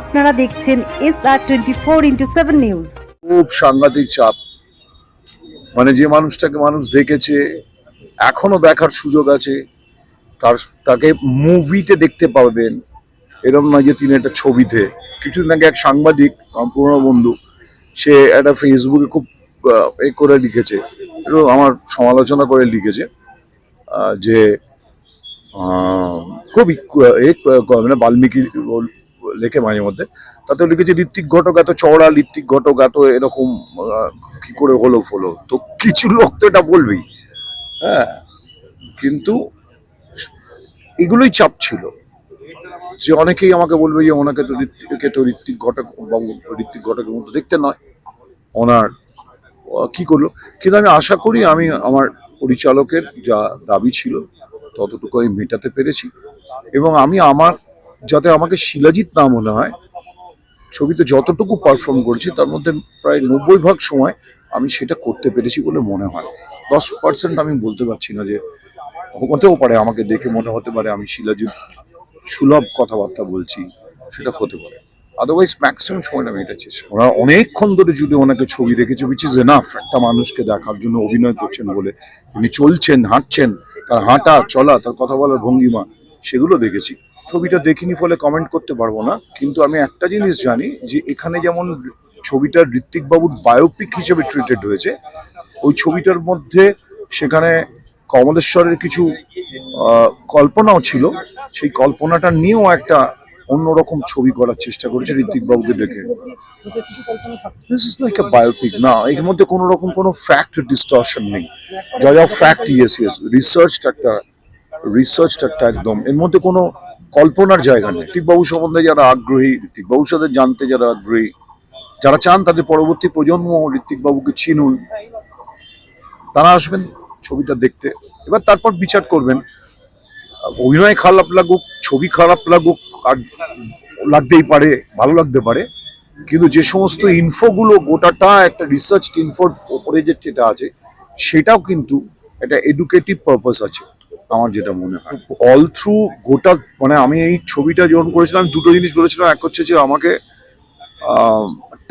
আপনারা দেখছেন S R twenty four into seven news খুব সাংঘাতিক চাপ। মানে যে মানুষটাকে মানুষ দেখেছে, এখনও দেখার সুযোগ আছে, তার, তাকে মুভিতে দেখতে পাবেন এরকম নয় যে তিনি একটা ছবিতে। কিছুদিন আগে এক সাংবাদিক পুরনো বন্ধু, সে একটা ফেসবুকে খুব এ করে লিখেছে এবং আমার সমালোচনা করে লিখেছে যে খুবই মানে বাল্মীকি লেখে মাঝে মধ্যে। তাতে লিখেছে, ঋত্বিক ঘটক এত চওড়া, ঋত্বিক ঘটক এত এরকম কি করে হলো ফলো? তো কিছু লোক তো এটা বলবেই। হ্যাঁ কিন্তু এগুলোই চাপ ছিল। যে অনেকেই আমাকে বলবে যে, ওনাকে তো ঋত্বিককে তো ঋত্বিক ঘটক বাবু, ঋত্বিক ঘটকের মতো দেখতে নয়। ওনার কি করল? কিন্তু আমি আশা করি আমি আমার পরিচালকের যা দাবি ছিল, ততটুকু আমি মেটাতে পেরেছি। এবং আমি আমার যাতে আমাকে শিলাজিৎ না মনে হয়, ছবিতে যতটুকু পারফর্ম করেছি, তার মধ্যে প্রায় নব্বই ভাগ সময় আমি সেটা করতে পেরেছি বলে মনে হয়। দশ পার্সেন্ট আমি বলতে পারছি না যে, হতেও পারে আমাকে দেখে মনে হতে পারে আমি শিলাজিৎ সুলভ কথাবার্তা বলছি, সেটা হতে পারে। আদারওয়াইজ ম্যাক্সিমাম সময়টা আমি এটা চেষ্টা। ওরা অনেকক্ষণ ধরে যদি ওনাকে ছবি দেখেছে উইচ ইজ এনাফ একটা মানুষকে দেখার জন্য অভিনয় করছেন বলে, তিনি চলছেন, হাঁটছেন, তার হাঁটা, চলা, তার কথা বলার ভঙ্গিমা, সেগুলো দেখেছি। ছবিটা দেখিনি ফলে কমেন্ট করতে পারব না। কিন্তু আমি একটা জিনিস জানি যে এখানে যেমন ছবিটা ঋত্বিক বাবুর বায়োপিক হিসেবে ট্রিটেড হয়েছে, ওই ছবিটার মধ্যে সেখানে কমলেশ্বরের কিছু কল্পনাও ছিল। সেই কল্পনাটা নিয়েও একটা অন্যরকম ছবি করার চেষ্টা করেছে ঋত্বিক বাবুকে দেখে দিস ইজ লাইক বায়োপিক না, এর মধ্যে কোনো রকম কোনো ফ্যাক্ট ডিস্টর্শন নেই। যা যা ফ্যাক্ট ইয়েস ইয়েস রিসার্চ একটা রিসার্চ একটা একদম। এর মধ্যে কোনো কল্পনার জায়গা নেই। ঋত্বিকবাবু সম্বন্ধে যারা আগ্রহী, ঋত্বিকবাবুর সাথে জানতে যারা আগ্রহী, যারা চান তাদের পরবর্তী প্রজন্ম ঋত্বিকবাবুকে চিনুন। তারা আসবেন ছবিটা দেখতে। এবার তারপর বিচার করবেন। অভিনয় খারাপ লাগুক, ছবি খারাপ লাগুক, আর লাগতেই পারে, ভালো লাগতে পারে। কিন্তু যে সমস্ত ইনফোগুলো গোটাটা একটা রিসার্চ ইনফোর ওপরে যেটা আছে, সেটাও কিন্তু একটা এডুকেটিভ পারপাস আছে। আমার যেটা মনে হয়। অল থ্রু গোটা মানে আমি এই ছবিটা যখন করেছিলাম, দুটো জিনিস বলেছিলাম। এক হচ্ছে যে আমাকে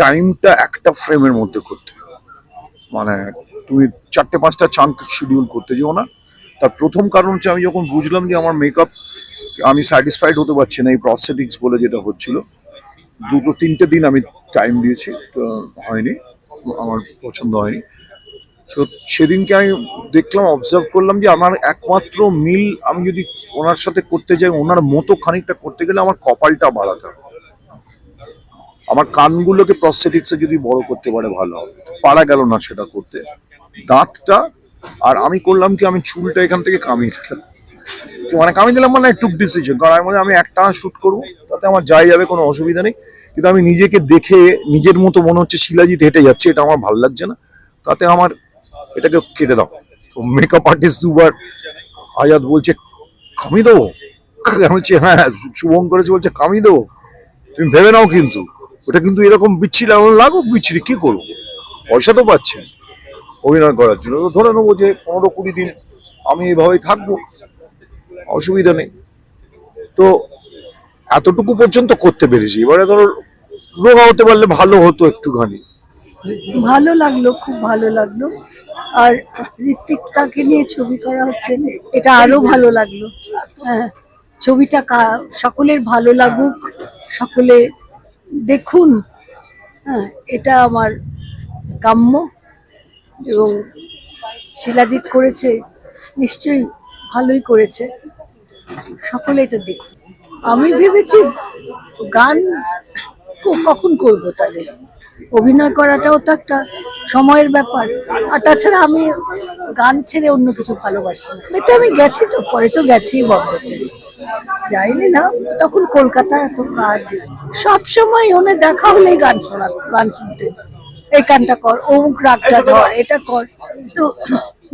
টাইমটা একটা ফ্রেমের মধ্যে করতে মানে তুমি চারটে, পাঁচটা চাঙ্ক শিডিউল করতে যেও না। তার প্রথম কারণ হচ্ছে আমি যখন বুঝলাম যে আমার মেকআপ আমি স্যাটিসফাইড হতে পারছি না, এই প্রসেটিক্স বলে যেটা হচ্ছিল, দুটো, তিনটে দিন আমি টাইম দিয়েছি হয়নি, আমার পছন্দ হয়নি। সেদিনকে আমি দেখলাম অবজার্ভ করলাম যে আমার একমাত্র মিল, আমি যদি ওনার সাথে করতে যাই, ওনার মতো খানিকটা করতে গেলে আমার কপালটা বাড়াতে হবে। আমার কানগুলোকে প্রস্থেটিক্সে যদি বড় করতে পারে, ভালো হবে। পারা গেল না সেটা করতে। দাঁতটা, আর আমি করলাম কি, আমি চুলটা এখান থেকে কামিয়ে দিলাম। মানে কামিয়ে দিলাম মানে টুক ডিসিশন কারণ আমি আমি একটা শ্যুট করব, তাতে আমার যাই যাবে, কোনো অসুবিধা নেই। কিন্তু আমি নিজেকে দেখে, নিজের মতো মনে হচ্ছে শিলাজিৎ হেঁটে যাচ্ছে, এটা আমার ভালো লাগছে না। তাতে আমার এটাকে কেটে দাও। তো মেকআপ আর্টিস্ট দুবার আজাদ বলছে, কামিয়ে দেবো? আমি বলছি হ্যাঁ শুভম করেছে বলছে, কামিয়ে দেবো। তুমি ভেবে নাও কিন্তু, ওটা কিন্তু এরকম বিচ্ছিরি আমার লাগুক বিচ্ছিরি, কি করব? পয়সা তো পাচ্ছেন অভিনয় করার জন্য। তো ধরে নেব যে পনেরো কুড়ি দিন আমি এইভাবেই থাকব, অসুবিধা নেই। তো এতটুকু পর্যন্ত করতে পেরেছি। এবারে ধরো, রোগা হতে পারলে ভালো হতো একটুখানি। ভালো লাগল, খুব ভালো লাগল। আর ঋত্বিক তাকে নিয়ে ছবি করা হচ্ছে, এটা আরও ভালো লাগল। হ্যাঁ ছবিটা সকলের ভালো লাগুক, সকলে দেখুন। হ্যাঁ এটা আমার কাম্য এবং শিলাজিৎ করেছে, নিশ্চয়ই ভালোই করেছে। সকলে এটা দেখুন। আমি ভেবেছি গান কখন করব তাহলে? অভিনয় করাটাও তো একটা সময়ের ব্যাপার। আর তাছাড়া আমি গান ছেড়ে অন্য কিছু ভালোবাসি। এতে আমি গেছি তো পরে তো গেছি বম্বেতে। যাইনি না তখন কলকাতা এত কাজ। সব সময় ওনে দেখা হলেই গান শোনা গান শুনতে। এই গানটা কর অমুক রাগটা ধর এটা কর। তো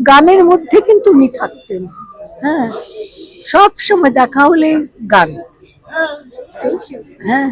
গানের মধ্যে কিন্তু উনি থাকতেন হ্যাঁ। সব সময় দেখা হলে গান। হ্যাঁ।